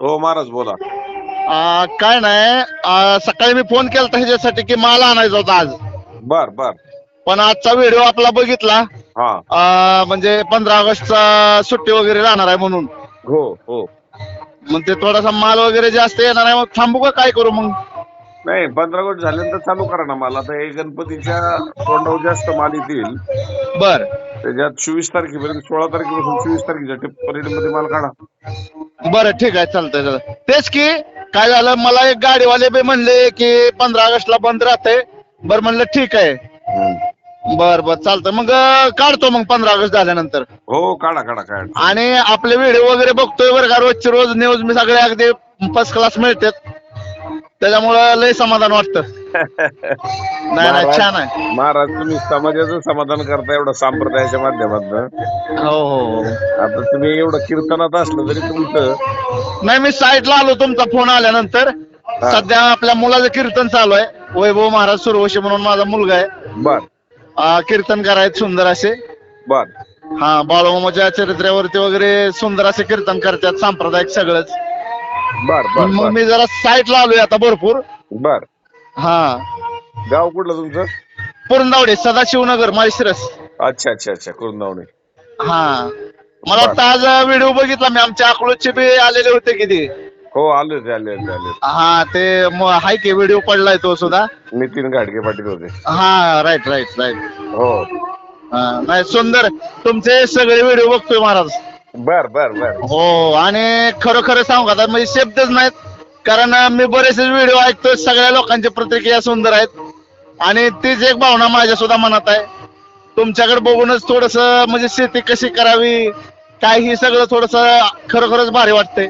हो महाराज बोला. आ, काय नाही. आ, सकाळी मी फोन केला ह्याच्यासाठी की माल आणायचा होता आज. बर बर. पण आजचा व्हिडिओ आपला बघितला. हा. आ, म्हणजे पंधरा ऑगस्टचा सुट्टी वगैरे राहणार आहे म्हणून. हो हो. मग ते थोडासा माल वगैरे जास्त येणार आहे. मग थांबू का? काय करू मग? नाही पंधरा ऑगस्ट झाल्यानंतर चालू करा ना मला. हे गणपतीच्या तोंडावर जास्त माल येतील. बर. त्याच्यात चोवीस तारखेपर्यंत सोळा तारखेपासून चोवीस तारखेच्या पिरियडमध्ये माल काढा. बरं ठीक आहे चालतंय चालतंय. तेच की काय झालं मला एक गाडीवाले बी म्हणले की पंधरा ऑगस्टला बंद राहते बरं म्हणलं ठीक आहे. बर बर चालतं मग अं, काढतो मग पंधरा ऑगस्ट झाल्यानंतर. हो काढा काढा काय अडचण आणि आपले व्हिडिओ वगैरे बघतोय बरं का रोजचे रोज न्यूज मी सगळे अगदी फर्स्ट क्लास मिळतात. त्याच्यामुळं लय समाधान वाटतं. नाही नाही छान आहे. महाराज तुम्ही समाजाचं समाधान करता एवढं संप्रदायाच्या माध्यमातून. हो हो हो. आता तुम्ही एवढं कीर्तनात असलं तरी तुमचं नाही मी साईटला आलो तुमचा फोन आल्यानंतर. सध्या आपल्या मुलाचं कीर्तन चालू आहे. वैभव महाराज सुरवशी म्हणून माझा मुलगा आहे. बर. अं, कीर्तन करायचे सुंदर असे. बर. हा बाळूमामाच्या चरित्र्यावरती वगैरे सुंदर असे कीर्तन करतात सांप्रदायिक सगळंच. बर बर मग बर. मी जरा साईटला आलोय आता भरपूर. बर. हा. गाव कुठलं तुमचं? पुरंदावडे सदाशिवनगर माळशिरस. अच्छा अच्छा अच्छा कुरुंदावणे हा. मला वाटतं आज व्हिडिओ बघितला मी आमच्या अकलूजचे बी आलेले होते किती? हो आले होते आले होते आले होते. हा ते म- हाय की व्हिडिओ पडलाय तो सुद्धा. नितीन गाडगे पाटील होते. हा राईट राईट राईट हो. नाही सुंदर. तुमचे सगळे व्हिडिओ बघतोय महाराज. बर बर बर. हो आणि खरं खरं सांगू का आता म्हणजे शब्दच नाहीत. कारण मी बरेचसे व्हिडिओ ऐकतोय सगळ्या लोकांच्या प्रतिक्रिया सुंदर आहेत. आणि तीच एक भावना माझ्या सुद्धा मनात आहे. तुमच्याकडे बघूनच थोडस म्हणजे शेती कशी करावी काय ही सगळं थोडस खरोखरच भारी वाटतंय.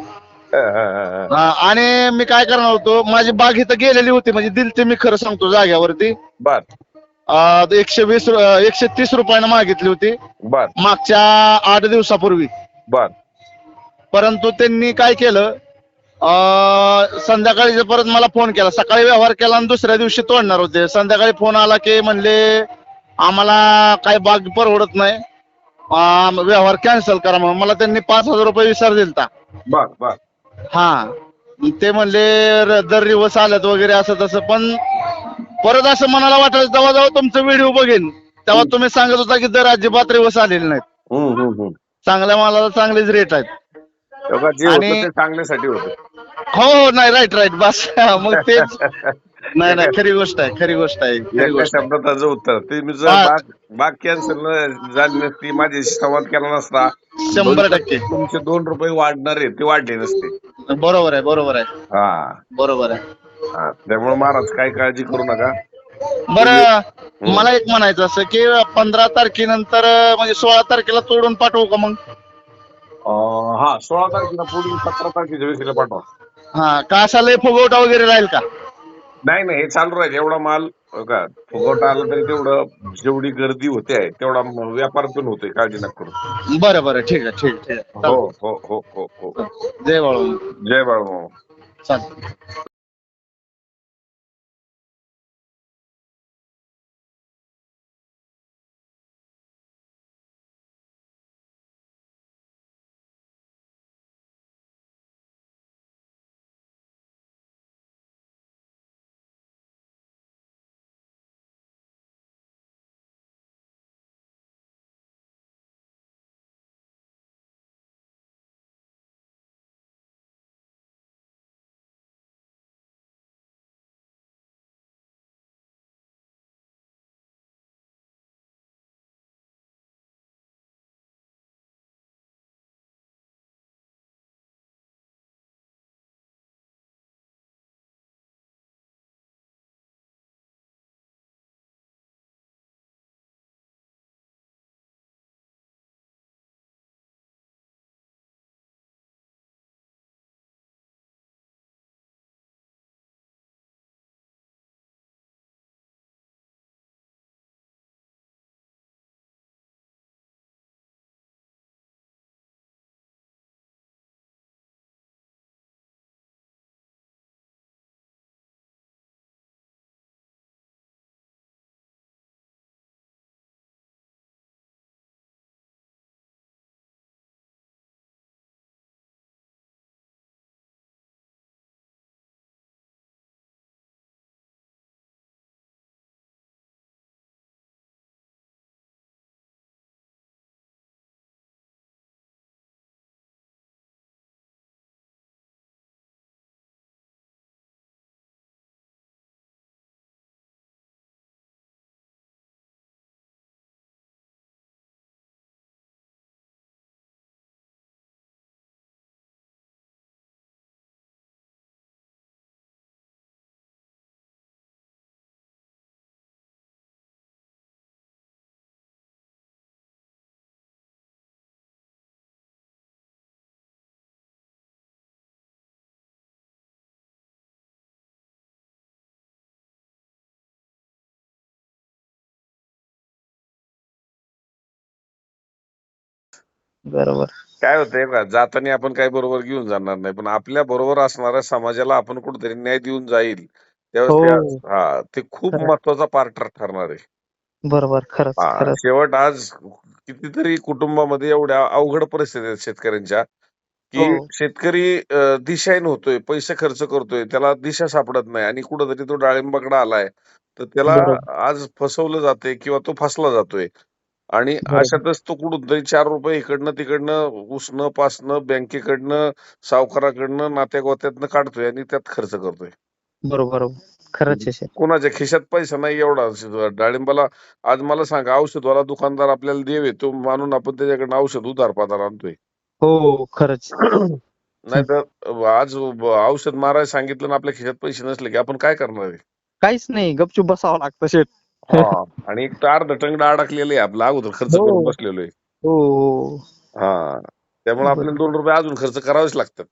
आणि मी काय करणार होतो माझी बाग इथं गेलेली होती म्हणजे दिलते मी खरं सांगतो जाग्यावरती बर. एकशे वीस एकशे तीस रुपयानं मागितली होती. बर. मागच्या आठ दिवसापूर्वी. बर. परंतु त्यांनी काय केलं संध्याकाळी परत मला फोन केला. सकाळी व्यवहार केला आणि दुसऱ्या दिवशी तोडणार होते. संध्याकाळी फोन आला की म्हणले आम्हाला काय बाग परवडत नाही. व्यवहार कॅन्सल करा म्हणून. मला त्यांनी पाच हजार रुपये विचार दिलता. हा. ते म्हणले दर दिवस आल्यात वगैरे असं तसं. पण परत असं मनाला वाटायचं जेव्हा जेव्हा तुमचं व्हिडिओ बघेन. तेव्हा तुम्ही सांगत होता की दर अजिबात दिवस आलेले नाहीत. चांगल्या मालाला चांगलेच रेट आहेत. तेव्हा जे आणि- ते होतं. हो हो नाही राईट राईट बस. मग तेच. नाही नाही खरी गोष्ट आहे खरी गोष्ट आहे खरी एका गोष्ट आहे. शब्दाचं उत्तर ते मी जर हा. बाग बाग कॅन्सल झाली नसती माझ्याशी संवाद केला नसता शंभर टक्के. तुमचे दोन रुपये वाढणार आहे ते वाढले नसते. बरोबर आहे बरोबर आहे. हा. बरोबर आहे. हा. त्यामुळे महाराज काही काळजी करू नका. बरं मला एक म्हणायचं असं की पंधरा तारखेनंतर म्हणजे सोळा तारखेला तोडून पाठवू का मग? अं, हा सोळा तारखेला पुढील सतरा तारखेच्या वेळेला पाठवा. हा का असा लय फुगवटा वगैरे राहील का? नाही नाही हे चालू राहील. एवढा माल का फुगवटा आला तरी तेवढं जेवढी गर्दी होते आहे तेवढा म- व्यापार पण होतोय काळजी नका करू. बरं बरं ठीक आहे ठीक आहे, ठीक हो आहे हो हो हो हो. जय बाळू. जय बाळू चालतं बरोबर काय होतंय का जाताना आपण काही बरोबर घेऊन जाणार नाही पण आपल्या बरोबर असणाऱ्या समाजाला आपण कुठेतरी न्याय देऊन जाईल त्यावेळेस हो. ते- हा ते खूप खरं. महत्त्वाचा पार्ट ठरणार आहे बरोबर खरंच हा खरंच शेवट आज कितीतरी कुटुंबामध्ये एवढ्या अवघड परिस्थिती आहेत शेतकऱ्यांच्या की हो. शेतकरी अं, दिशाहीन होतोय पैसे खर्च करतोय त्याला दिशा सापडत नाही आणि कुठंतरी तो डाळिंबाकडे आलाय तर त्याला बरोबर. आज फसवलं जाते किंवा तो फसला जातोय आणि. अशातच तो कुठून तरी चार रुपये इकडनं तिकडनं उसणं पासणं बँकेकडनं सावकाराकडनं नात्यागोत्यातनं काढतोय आणि त्यात खर्च करतोय. बरोबर खरंच आहे कोणाच्या खिशात पैसा नाही एवढा डाळिंबाला आज मला सांगा औषधवाला दुकानदार आपल्याला देवे तो मानून आपण त्याच्याकडनं औषध उधार पाधार आणतोय. हो खरंच. नाहीतर आज औषध मारायला सांगितलं ना आपल्या खिशात पैसे नसले की आपण काय करणार आहे? काहीच नाही गपचूप बसावं लागतं हा. आणि एक तर अर्ध टंगडा अडकलेलं आहे आपला अगोदर खर्च हो. करून बसलेलो आहे. हो हो. हा. त्यामुळे आपल्याला दोन रुपये अजून खर्च करावेच लागतात.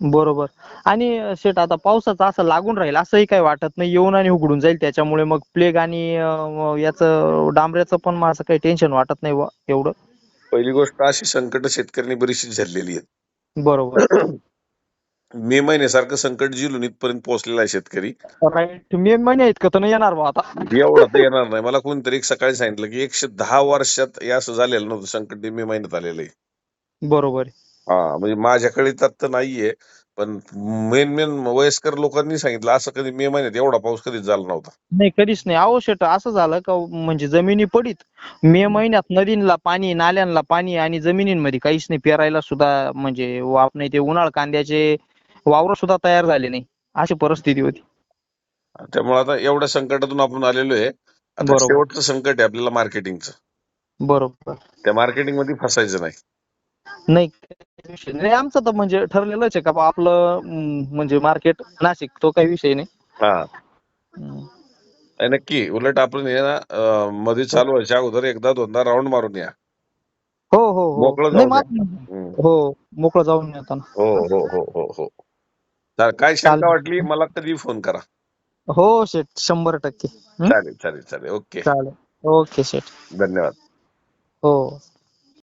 बरोबर. आणि शेठ आता पावसाचं असं लागून राहील असंही काही वाटत नाही. येऊन आणि उघडून जाईल त्याच्यामुळे मग प्लेग आणि अं, याचं डांबऱ्याचं पण मला असं काही टेन्शन वाटत नाही बुवा एवढं. पहिली गोष्ट अशी संकट शेतकऱ्यांनी बरीचशी झेललेली आहेत. बरोबर. मे महिन्यासारखं संकट जिलून इथपर्यंत पोहोचलेला आहे शेतकरी. मे महिने इतकं येणार आता. एवढा तर येणार नाही. मला कोणतरी एक सकाळी सांगितलं की एकशे दहा वर्षात हे असं झालेलं नव्हतं. संकट मे महिन्यात आलेलं आहे. बरोबर हा म्हणजे माझ्याकडे तर तर नाहीये. पण मेन मेन वयस्कर लोकांनी सांगितलं असं कधी मे महिन्यात एवढा पाऊस कधीच झाला नव्हता. नाही कधीच नाही. अहो शेट असं झालं का म्हणजे जमिनी पडीत. मे महिन्यात नदींना पाणी नाल्यांना पाणी आणि जमिनींमध्ये काहीच नाही. पेरायला सुद्धा म्हणजे वाप नाही. ते उन्हाळ कांद्याचे वावर सुद्धा तयार झाले नाही. अशी परिस्थिती होती. त्यामुळे आता एवढ्या संकटातून आपण आलेलो आहे आता बरोबर. शेवटचं संकट आहे आपल्याला मार्केटिंगचं बरोबर. त्या मार्केटिंगमध्ये फसायचं नाही. नाही काही विषय नाही. आमचं तर म्हणजे ठरलेलंच आहे का बा आपलं अं, म्हणजे मार्केट नाशिक तो काही विषय नाही. हा. हम्म. नाही, नक्की. उलट आपण हे ना अं, मध्ये चालू व्हायच्या अगोदर एकदा दोनदा राऊंड मारून या. हो हो हो. मोकळं नाही हम्म. हो मोकळं जाऊन येताना हो हो हो हो हो. चालेल. काय शंका. वाटली मला कधी फोन करा. हो शेठ शंभर टक्के? चालेल चालेल चालेल. ओके. चालेल. ओके शेठ. धन्यवाद. हो.